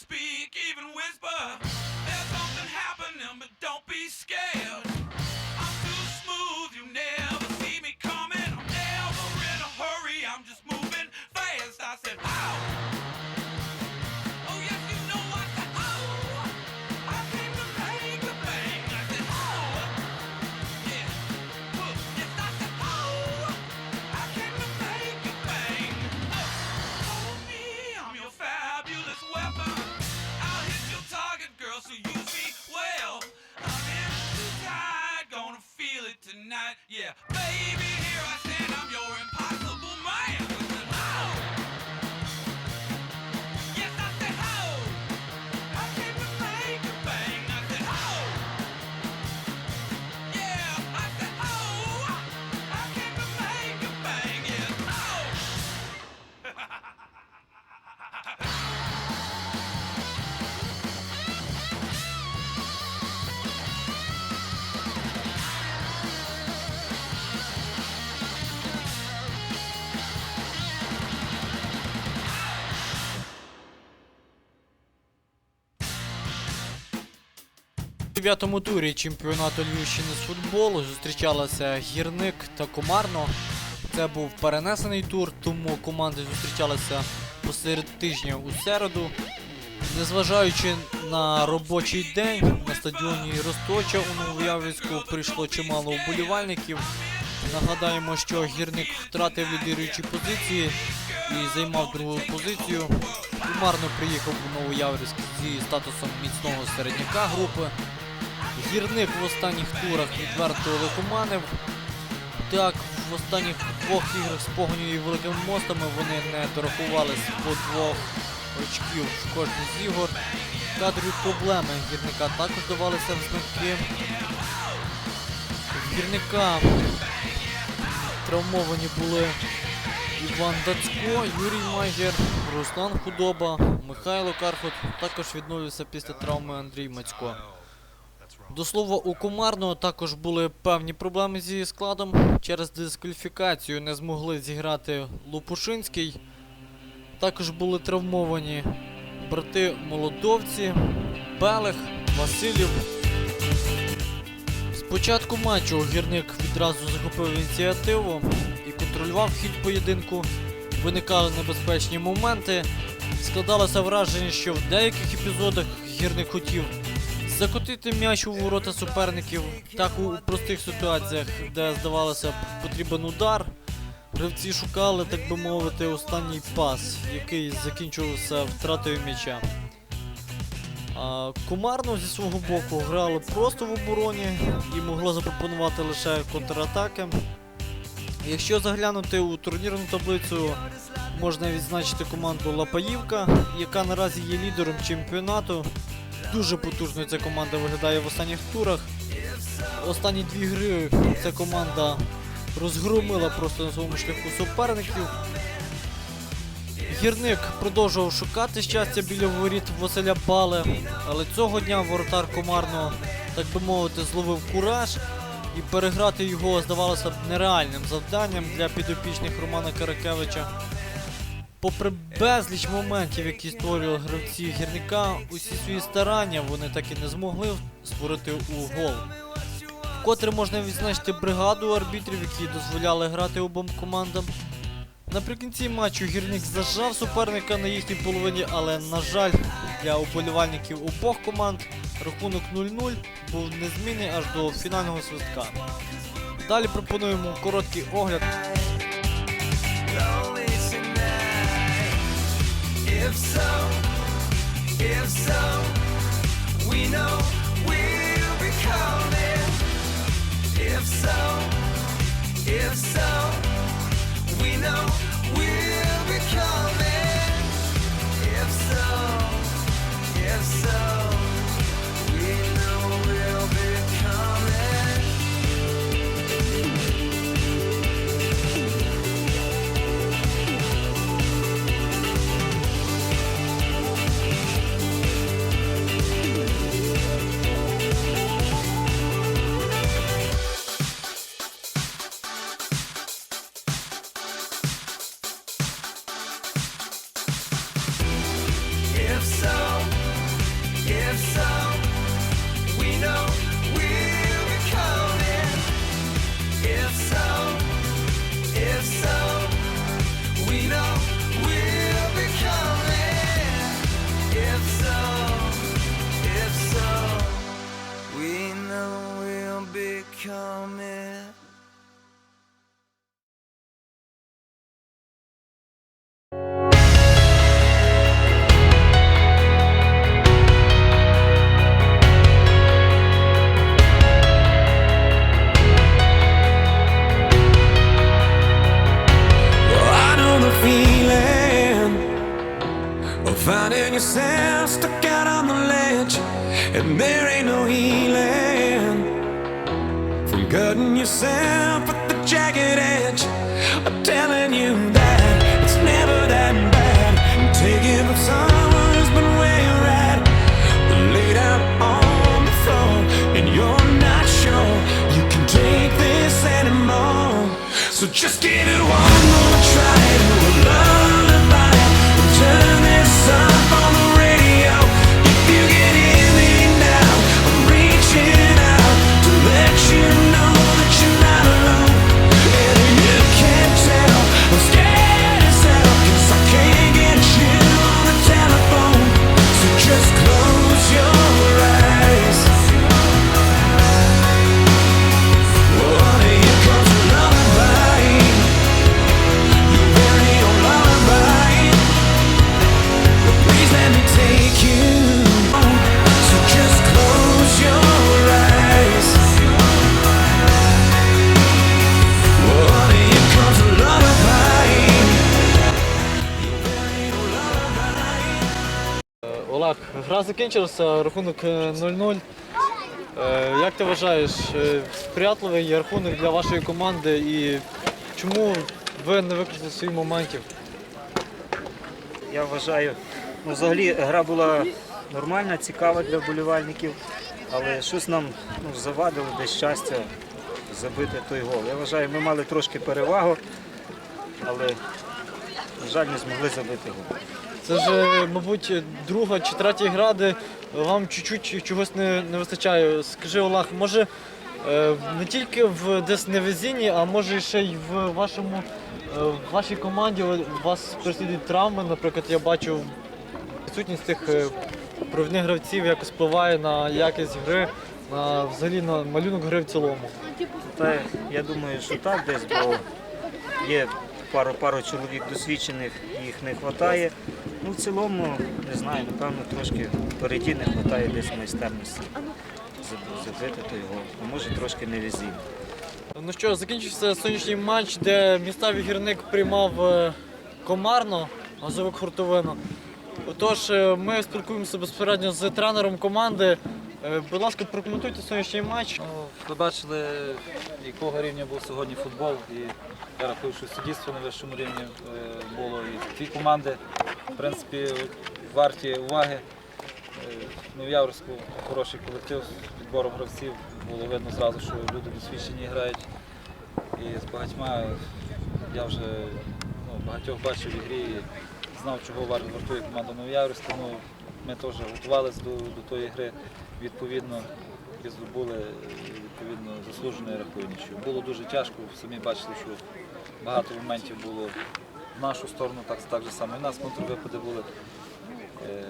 speak, even whisper. 29-му турі чемпіонату Львівщини з футболу зустрічалися гірник та комарно. Це був перенесений тур, тому команди зустрічалися посеред тижня у середу. Незважаючи на робочий день, на стадіоні Росточа у Новоявську прийшло чимало вболівальників. Нагадаємо, що гірник втратив лідируючі позиції і займав другу позицію. Кумарно приїхав у Новояврівськ зі статусом міцного середняка групи. Гірник в останніх турах відверто лихоманив. Так, в останніх двох іграх з Погонею і Великими Мостами вони не дорахувались по двох очків в кожній з ігор. Кадрові проблеми гірника також давалися в знаки. Гірника травмовані були Іван Дацько, Юрій Магер, Руслан Худоба, Михайло Кархот. Також відновився після травми Андрій Мацько. До слова, у Комарного також були певні проблеми зі складом. Через дискваліфікацію не змогли зіграти Лопушинський. Також були травмовані брати Молодовці, Белех, Василів. Спочатку матчу гірник відразу захопив ініціативу і контролював хід поєдинку. Виникали небезпечні моменти. Складалося враження, що в деяких епізодах гірник хотів закотити м'яч у ворота суперників, так у простих ситуаціях, де здавалося б потрібен удар. Гравці шукали, так би мовити, останній пас, який закінчувався втратою м'яча. А Комарно зі свого боку грали просто в обороні і могло запропонувати лише контратаки. Якщо заглянути у турнірну таблицю, можна відзначити команду Лапаївка, яка наразі є лідером чемпіонату. Дуже потужно ця команда виглядає в останніх турах. Останні дві гри ця команда розгромила просто на своєму шляху суперників. Гірник продовжував шукати щастя біля воріт Василя Бале, але цього дня воротар комарно, так би мовити, зловив кураж і переграти його здавалося б нереальним завданням для підопічних Романа Каракевича. Попри безліч моментів, які створювали гравці гірника, усі свої старання вони так і не змогли створити у гол. Вкотре можна відзначити бригаду арбітрів, які дозволяли грати обом командам. Наприкінці матчу гірник зажав суперника на їхній половині, але, на жаль, для уболівальників обох команд рахунок 0-0 був незмінний аж до фінального свистка. Далі пропонуємо короткий огляд. If so, if so, we know we'll be coming. If so, if so, we know we'll be coming. If so, if so, coming. Finding yourself stuck out on the ledge And there ain't no healing Cutting yourself at the jagged edge. I'm telling you that it's never that bad. Taking up someone who's been where you're at. Laid out on the floor, and you're not sure you can take this anymore. So just give it one гра закінчилася, рахунок е, 0-0. Е, Як ти вважаєш, е, сприятливий рахунок для вашої команди і чому ви не використали своїх моментів? Я вважаю, ну, взагалі гра була нормальна, цікава для вболівальників, але щось нам ну, завадило десь щастя забити той гол. Я вважаю, ми мали трошки перевагу, але, на жаль, не змогли забити гол. Це ж, мабуть, друга чи третя гра, де вам чуть-чуть чогось не, не вистачає. Скажи, Олег, може е, не тільки в десь невезінні, а може ще й в вашому е, в вашій команді у вас переслідують травми. Наприклад, я бачу відсутність цих е, провідних гравців якось впливає на якість гри, на взагалі на малюнок гри в цілому. Та я думаю, що так десь, бо є пару, пару чоловік досвідчених, їх не вистачає. Ну, в цілому, не знаю, напевно, трошки впереді не вистачає десь майстерності забити той гол. А може трошки не везіння. Ну що, закінчився сонячний матч, де місцевий гірник приймав е, комарно газовик хуртовину. Отож, е, ми спілкуємося безпосередньо з тренером команди. Е, Будь ласка, прокоментуйте сонячний матч. Ну, ви бачили, якого рівня був сьогодні футбол. І я рахую, що суддівство на вищому рівні було. І дві команди, принципі, варті уваги. Е, Ну, в Яворську хороший колектив з підбором гравців. Було видно зразу, що люди досвідчені грають. І з багатьма я вже ну, багатьох бачив в ігрі і знав, чого вартує команда Новояворська. Ну, ми теж готувалися до, до тої гри відповідно і здобули е, відповідно заслужений рахунок. Було дуже тяжко, самі бачили, що багато моментів було нашу сторону, так, так же само і нас контрвипади були е,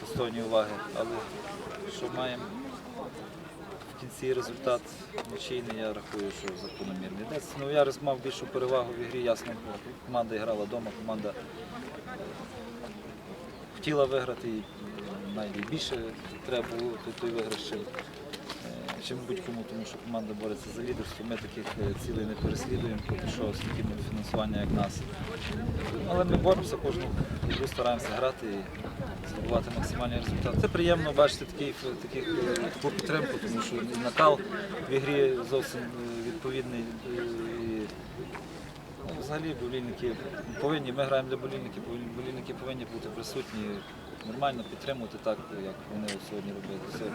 достойні уваги. Але що маємо в кінці результат нічийний, я рахую, що закономірний. Десь Новоярис мав більшу перевагу в ігрі, ясно, команда грала вдома, команда е, хотіла виграти і навіть треба було той виграш, чим, е, будь-кому, тому що команда бореться за лідерство. Ми таких е, цілей не переслідуємо, поки що скільки не фінансування як нас. Але ми боремося кожну ігру, стараємося грати і здобувати максимальний результат. Це приємно бачити такий, таких, е, таку підтримку, тому що накал в ігрі зовсім е, відповідний. е, Ну, взагалі болільники повинні, ми граємо для болільників, болі- болільники повинні бути присутні, нормально підтримувати так, як вони сьогодні робили.